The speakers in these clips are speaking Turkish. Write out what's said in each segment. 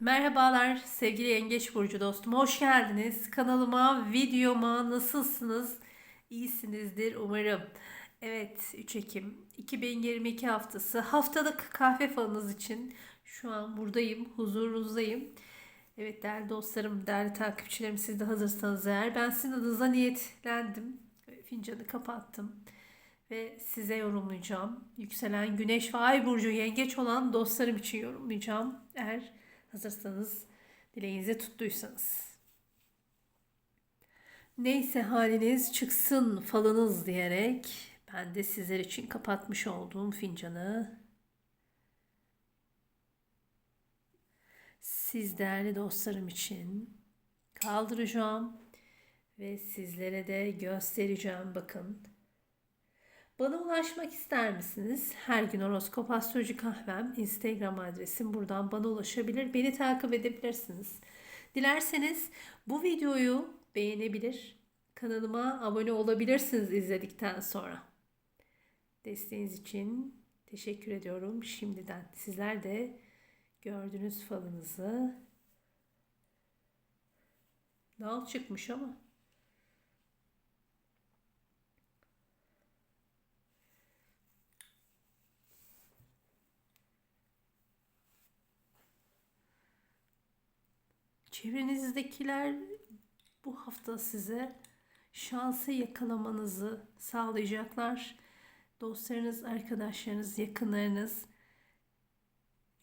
Merhabalar sevgili Yengeç Burcu dostum. Hoş geldiniz. Kanalıma, videoma nasılsınız? İyisinizdir umarım. Evet 3 Ekim 2022 haftası haftalık kahve falınız için şu an buradayım, huzurunuzdayım. Evet değerli dostlarım, değerli takipçilerim siz de hazırsanız eğer ben sizin adınıza niyetlendim. Fincanı kapattım ve size yorumlayacağım. Yükselen güneş ve ay burcu yengeç olan dostlarım için yorumlayacağım. Eğer hazırsanız, dileğinizi tuttuysanız. Neyse haliniz çıksın falınız diyerek ben de sizler için kapatmış olduğum fincanı siz değerli dostlarım için kaldıracağım ve sizlere de göstereceğim bakın. Bana ulaşmak ister misiniz? Her gün horoskop astroloji kahvem Instagram adresim buradan bana ulaşabilir. Beni takip edebilirsiniz. Dilerseniz bu videoyu beğenebilir, kanalıma abone olabilirsiniz izledikten sonra. Desteğiniz için teşekkür ediyorum şimdiden. Sizler de gördüğünüz falınızı nal çıkmış ama Çevrenizdekiler bu hafta size şansı yakalamanızı sağlayacaklar. Dostlarınız, arkadaşlarınız, yakınlarınız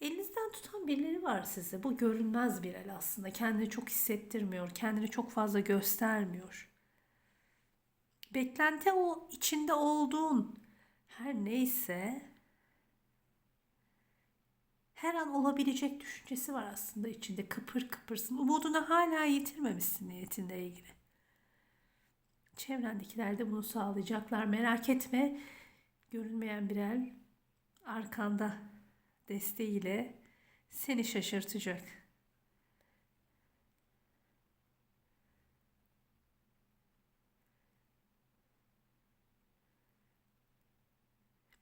elinizden tutan birileri var size. Bu görünmez bir el aslında. Kendini çok hissettirmiyor, kendini çok fazla göstermiyor. Beklenti o içinde olduğun her neyse her an olabilecek düşüncesi var aslında içinde. Kıpır kıpırsın. Umudunu hala yitirmemişsin niyetinle ilgili. Çevrendekiler de bunu sağlayacaklar. Merak etme. Görünmeyen bir el arkanda desteğiyle seni şaşırtacak.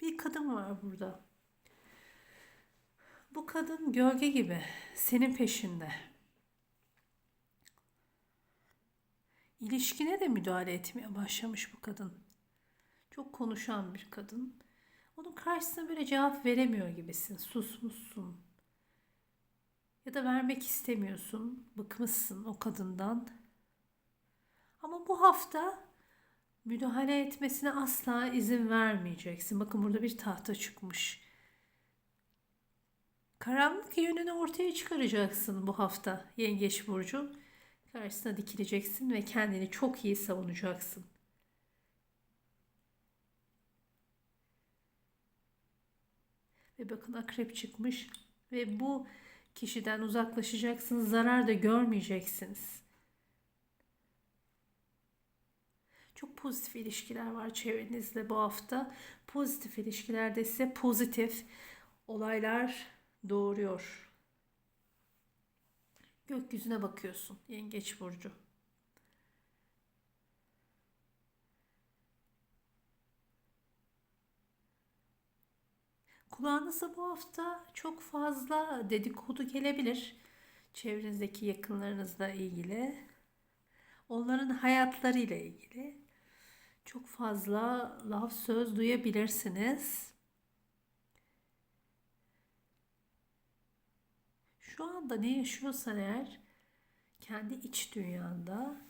Bir kadın var burada. Bu kadın gölge gibi senin peşinde. İlişkine de müdahale etmeye başlamış bu kadın. Çok konuşan bir kadın. Onun karşısına böyle cevap veremiyor gibisin. Susmuşsun. Ya da vermek istemiyorsun. Bıkmışsın o kadından. Ama bu hafta müdahale etmesine asla izin vermeyeceksin. Bakın burada bir tahta çıkmış Karanlık yönünü ortaya çıkaracaksın bu hafta Yengeç Burcu. Karşısına dikileceksin ve kendini çok iyi savunacaksın. Ve bakın akrep çıkmış ve bu kişiden uzaklaşacaksınız. Zarar da görmeyeceksiniz. Çok pozitif ilişkiler var çevrenizde bu hafta. Pozitif ilişkilerde ise pozitif olaylar doğuruyor. Gökyüzüne bakıyorsun Yengeç burcu. Kulağınıza bu hafta çok fazla dedikodu gelebilir. Çevrenizdeki yakınlarınızla ilgili. Onların hayatlarıyla ilgili. Çok fazla laf söz duyabilirsiniz. Şu anda ne yaşıyorsan eğer kendi iç dünyanda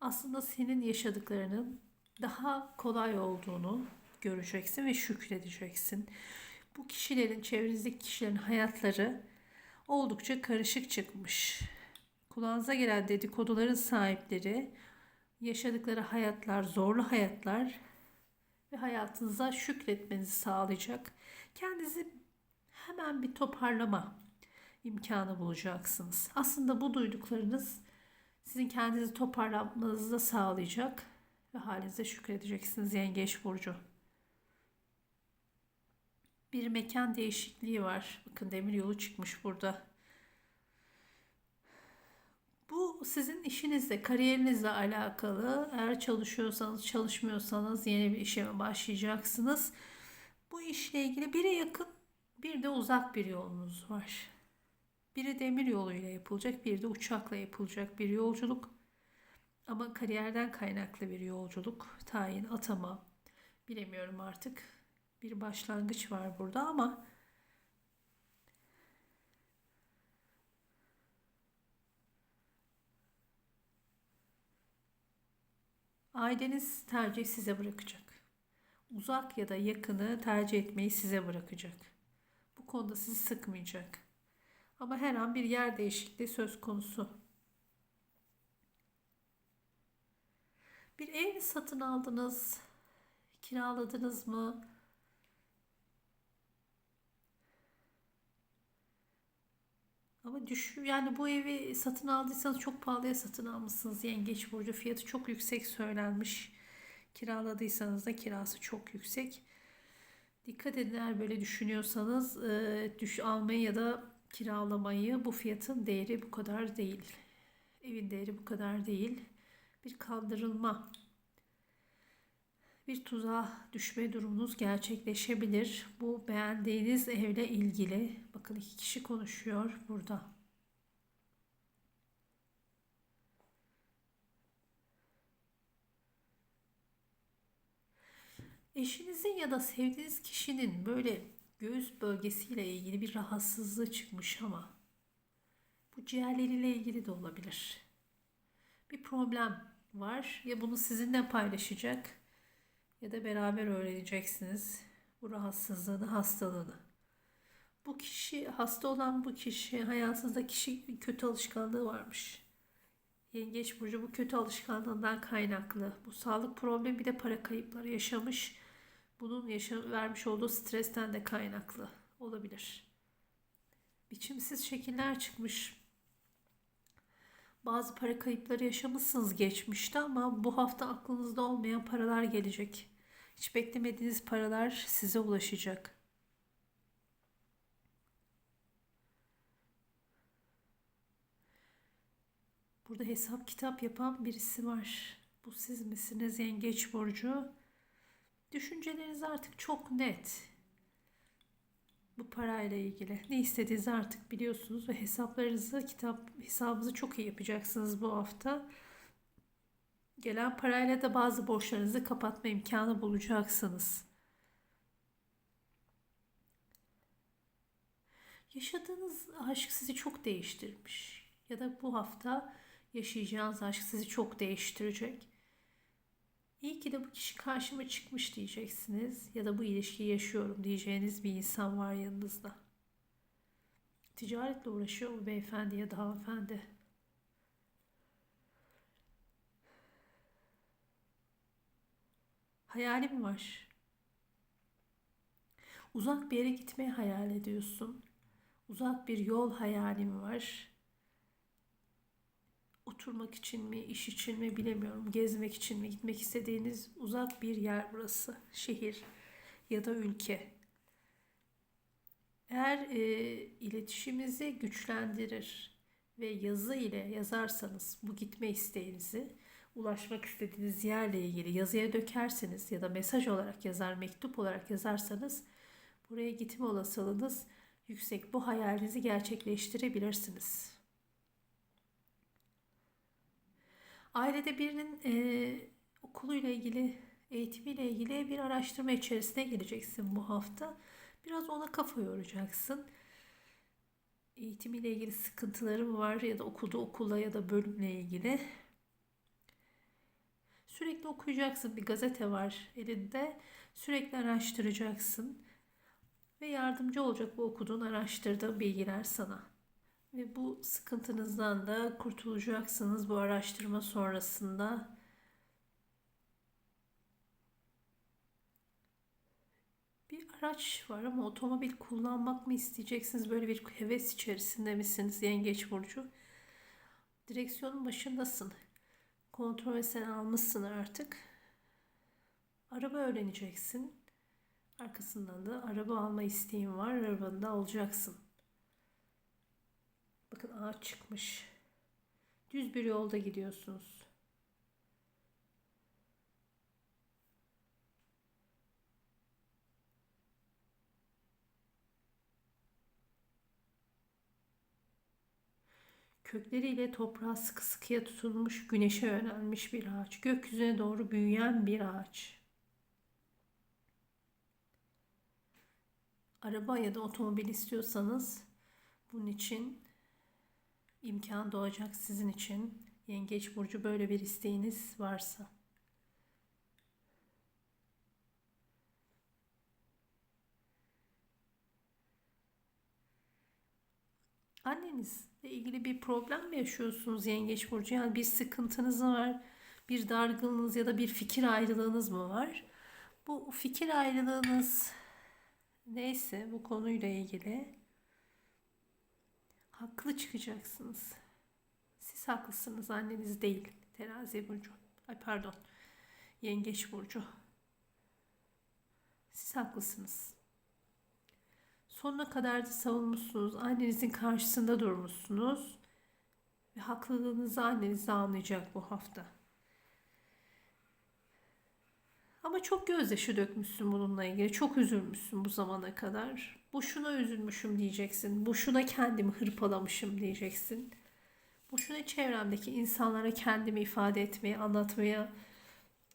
aslında senin yaşadıklarının daha kolay olduğunu göreceksin ve şükredeceksin. Bu kişilerin, çevrenizdeki kişilerin hayatları oldukça karışık çıkmış. Kulağınıza gelen dedikoduların sahipleri yaşadıkları hayatlar, zorlu hayatlar ve hayatınıza şükretmenizi sağlayacak. Kendinizi hemen bir toparlama imkanı bulacaksınız. Aslında bu duyduklarınız sizin kendinizi toparlamanızı da sağlayacak ve halinize şükredeceksiniz Yengeç Burcu. Bir mekan değişikliği var. Bakın demir yolu çıkmış burada. Bu sizin işinizle, kariyerinizle alakalı. Eğer çalışıyorsanız, çalışmıyorsanız yeni bir işe mi başlayacaksınız? Bu işle ilgili biri yakın bir de uzak bir yolunuz var. Biri demir yoluyla yapılacak, biri de uçakla yapılacak bir yolculuk. Ama kariyerden kaynaklı bir yolculuk, tayin, atama, bilemiyorum artık. Bir başlangıç var burada ama aileniz tercih size bırakacak. Uzak ya da yakını tercih etmeyi size bırakacak. Bu konuda sizi sıkmayacak. Ama her an bir yer değişikliği söz konusu. Bir ev satın aldınız? Kiraladınız mı? Ama düşün yani bu evi satın aldıysanız çok pahalıya satın almışsınız. Yengeç burcu fiyatı çok yüksek söylenmiş. Kiraladıysanız da kirası çok yüksek. Dikkat edin eğer böyle düşünüyorsanız e, düş almayı ya da kiralamayı bu fiyatın değeri bu kadar değil. Evin değeri bu kadar değil. Bir kaldırılma bir tuzağa düşme durumunuz gerçekleşebilir. Bu beğendiğiniz evle ilgili. Bakın iki kişi konuşuyor burada. Eşinizin ya da sevdiğiniz kişinin böyle göğüs bölgesiyle ilgili bir rahatsızlığı çıkmış ama bu ciğerleriyle ilgili de olabilir. Bir problem var ya bunu sizinle paylaşacak ya da beraber öğreneceksiniz bu rahatsızlığını, hastalığını. Bu kişi, hasta olan bu kişi, hayatınızda kişi kötü alışkanlığı varmış. Yengeç burcu bu kötü alışkanlığından kaynaklı. Bu sağlık problemi bir de para kayıpları yaşamış. Bunun yaşam, vermiş olduğu stresten de kaynaklı olabilir. Biçimsiz şekiller çıkmış. Bazı para kayıpları yaşamışsınız geçmişte ama bu hafta aklınızda olmayan paralar gelecek. Hiç beklemediğiniz paralar size ulaşacak. Burada hesap kitap yapan birisi var. Bu siz misiniz yengeç burcu? Düşünceleriniz artık çok net. Bu parayla ilgili. Ne istediğinizi artık biliyorsunuz ve hesaplarınızı, kitap hesabınızı çok iyi yapacaksınız bu hafta. Gelen parayla da bazı borçlarınızı kapatma imkanı bulacaksınız. Yaşadığınız aşk sizi çok değiştirmiş. Ya da bu hafta yaşayacağınız aşk sizi çok değiştirecek. İyi ki de bu kişi karşıma çıkmış diyeceksiniz. Ya da bu ilişkiyi yaşıyorum diyeceğiniz bir insan var yanınızda. Ticaretle uğraşıyor mu beyefendi ya da hanımefendi? Hayalim var. Uzak bir yere gitmeyi hayal ediyorsun. Uzak bir yol hayalim var. Oturmak için mi, iş için mi bilemiyorum. Gezmek için mi, gitmek istediğiniz uzak bir yer burası. Şehir ya da ülke. Eğer e, iletişimimizi güçlendirir ve yazı ile yazarsanız bu gitme isteğinizi ulaşmak istediğiniz yerle ilgili yazıya dökerseniz ya da mesaj olarak yazar, mektup olarak yazarsanız buraya gitme olasılığınız yüksek. Bu hayalinizi gerçekleştirebilirsiniz. Ailede birinin e, okuluyla ilgili, eğitimiyle ilgili bir araştırma içerisine gireceksin bu hafta. Biraz ona kafa yoracaksın. Eğitimiyle ilgili sıkıntılarım var ya da okulda okula ya da bölümle ilgili Sürekli okuyacaksın. Bir gazete var elinde. Sürekli araştıracaksın. Ve yardımcı olacak bu okuduğun, araştırdığın bilgiler sana. Ve bu sıkıntınızdan da kurtulacaksınız bu araştırma sonrasında. Bir araç var ama otomobil kullanmak mı isteyeceksiniz? Böyle bir heves içerisinde misiniz Yengeç Burcu? Direksiyonun başındasın. Kontrol sen almışsın artık. Araba öğreneceksin. Arkasından da araba alma isteğin var. Arabanı da alacaksın. Bakın ağaç çıkmış. Düz bir yolda gidiyorsunuz. Kökleriyle toprağa sıkı sıkıya tutunmuş, güneşe yönelmiş bir ağaç. Gökyüzüne doğru büyüyen bir ağaç. Araba ya da otomobil istiyorsanız bunun için imkan doğacak sizin için. Yengeç burcu böyle bir isteğiniz varsa. Annenizle ilgili bir problem mi yaşıyorsunuz Yengeç burcu? Yani bir sıkıntınız mı var? Bir dargınlığınız ya da bir fikir ayrılığınız mı var? Bu fikir ayrılığınız neyse bu konuyla ilgili haklı çıkacaksınız. Siz haklısınız anneniz değil. Terazi burcu. Ay pardon. Yengeç burcu. Siz haklısınız. Sonuna kadar da savunmuşsunuz. Annenizin karşısında durmuşsunuz. Ve haklılığınızı anneniz anlayacak bu hafta. Ama çok gözyaşı dökmüşsün bununla ilgili. Çok üzülmüşsün bu zamana kadar. Boşuna üzülmüşüm diyeceksin. Boşuna kendimi hırpalamışım diyeceksin. Boşuna çevremdeki insanlara kendimi ifade etmeye, anlatmaya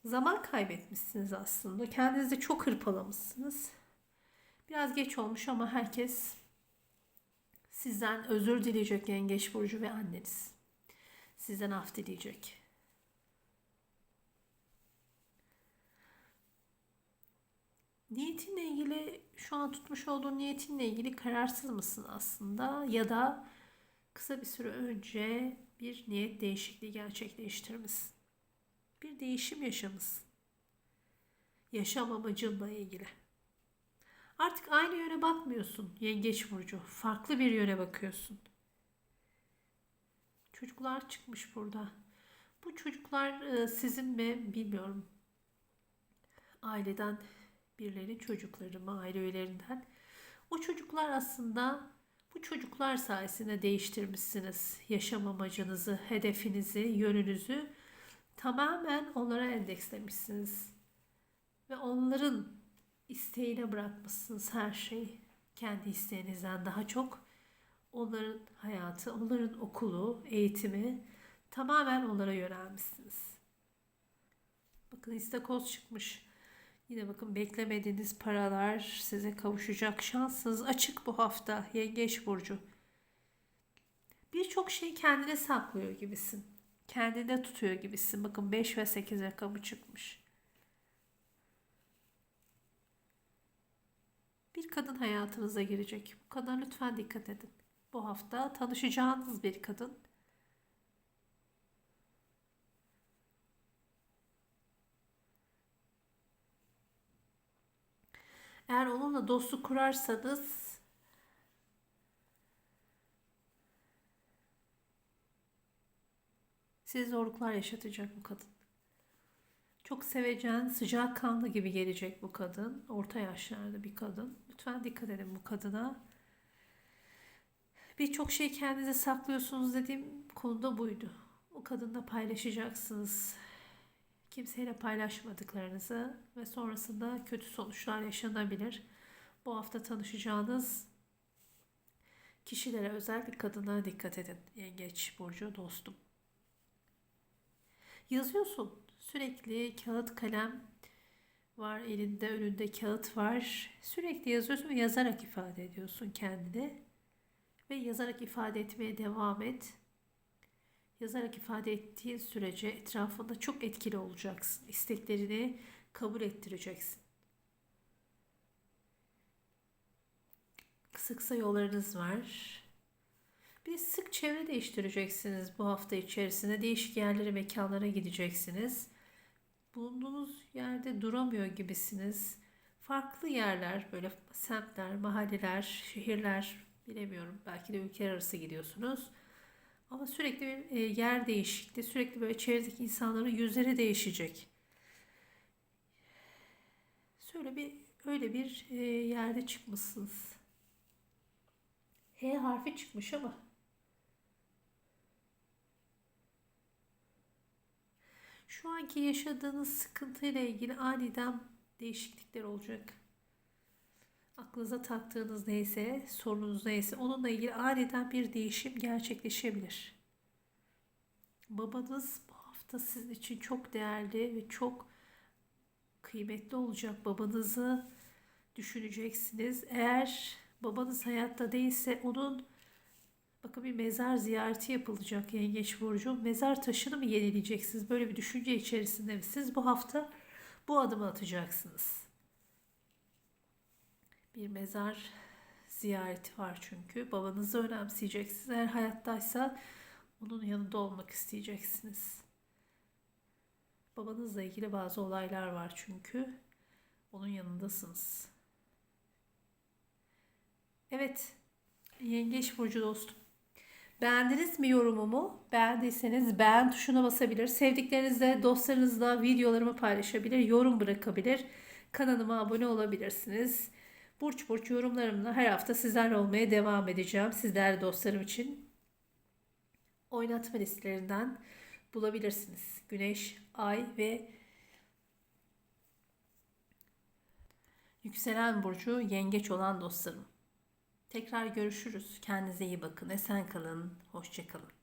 zaman kaybetmişsiniz aslında. Kendinizi çok hırpalamışsınız. Biraz geç olmuş ama herkes sizden özür dileyecek Yengeç Burcu ve anneniz. Sizden af dileyecek. Niyetinle ilgili şu an tutmuş olduğun niyetinle ilgili kararsız mısın aslında ya da kısa bir süre önce bir niyet değişikliği gerçekleştirmişsin. Bir değişim yaşamışsın. Yaşam amacınla ilgili. Artık aynı yöne bakmıyorsun Yengeç Burcu. Farklı bir yöne bakıyorsun. Çocuklar çıkmış burada. Bu çocuklar e, sizin mi bilmiyorum. Aileden birilerinin çocukları aile üyelerinden. O çocuklar aslında bu çocuklar sayesinde değiştirmişsiniz yaşam amacınızı, hedefinizi, yönünüzü tamamen onlara endekslemişsiniz. Ve onların isteğine bırakmışsınız her şeyi. Kendi isteğinizden daha çok onların hayatı, onların okulu, eğitimi tamamen onlara yönelmişsiniz. Bakın istakoz çıkmış. Yine bakın beklemediğiniz paralar size kavuşacak. Şansınız açık bu hafta Yengeç Burcu. Birçok şey kendine saklıyor gibisin. Kendinde tutuyor gibisin. Bakın 5 ve 8 rakamı çıkmış. Bir kadın hayatınıza girecek. Bu kadına lütfen dikkat edin. Bu hafta tanışacağınız bir kadın. Eğer onunla dostluk kurarsanız size zorluklar yaşatacak bu kadın. Çok sevecen, sıcak kanlı gibi gelecek bu kadın. Orta yaşlarda bir kadın. Lütfen dikkat edin bu kadına. Birçok şey kendinize saklıyorsunuz dediğim konuda buydu. O kadınla paylaşacaksınız. Kimseyle paylaşmadıklarınızı ve sonrasında kötü sonuçlar yaşanabilir. Bu hafta tanışacağınız kişilere özel bir kadına dikkat edin. Yengeç Burcu dostum. Yazıyorsun. Sürekli kağıt kalem var elinde önünde kağıt var. Sürekli yazıyorsun ve yazarak ifade ediyorsun kendini. Ve yazarak ifade etmeye devam et. Yazarak ifade ettiğin sürece etrafında çok etkili olacaksın. İsteklerini kabul ettireceksin. Kısa kısa yollarınız var. Bir sık çevre değiştireceksiniz bu hafta içerisinde. Değişik yerlere, mekanlara gideceksiniz. Bulunduğunuz yerde duramıyor gibisiniz. Farklı yerler, böyle semtler, mahalleler, şehirler bilemiyorum. Belki de ülkeler arası gidiyorsunuz. Ama sürekli bir e, yer değişikliği, sürekli böyle çevredeki insanların yüzleri değişecek. Şöyle bir öyle bir e, yerde çıkmışsınız. H harfi çıkmış ama şu anki yaşadığınız sıkıntıyla ilgili aniden değişiklikler olacak. Aklınıza taktığınız neyse, sorununuz neyse onunla ilgili aniden bir değişim gerçekleşebilir. babanız bu hafta sizin için çok değerli ve çok kıymetli olacak. Babanızı düşüneceksiniz. Eğer babanız hayatta değilse onun bakın bir mezar ziyareti yapılacak Yengeç Burcu. Mezar taşını mı yenileyeceksiniz? Böyle bir düşünce içerisinde misiniz? Bu hafta bu adımı atacaksınız. Bir mezar ziyareti var çünkü. Babanızı önemseyeceksiniz. Eğer hayattaysa onun yanında olmak isteyeceksiniz. Babanızla ilgili bazı olaylar var çünkü. Onun yanındasınız. Evet. Yengeç Burcu dostum. Beğendiniz mi yorumumu? Beğendiyseniz beğen tuşuna basabilir. Sevdiklerinizle, dostlarınızla videolarımı paylaşabilir, yorum bırakabilir. Kanalıma abone olabilirsiniz. Burç burç yorumlarımla her hafta sizlerle olmaya devam edeceğim. Sizler dostlarım için oynatma listelerinden bulabilirsiniz. Güneş, ay ve yükselen burcu yengeç olan dostlarım. Tekrar görüşürüz. Kendinize iyi bakın. Esen kalın. Hoşça kalın.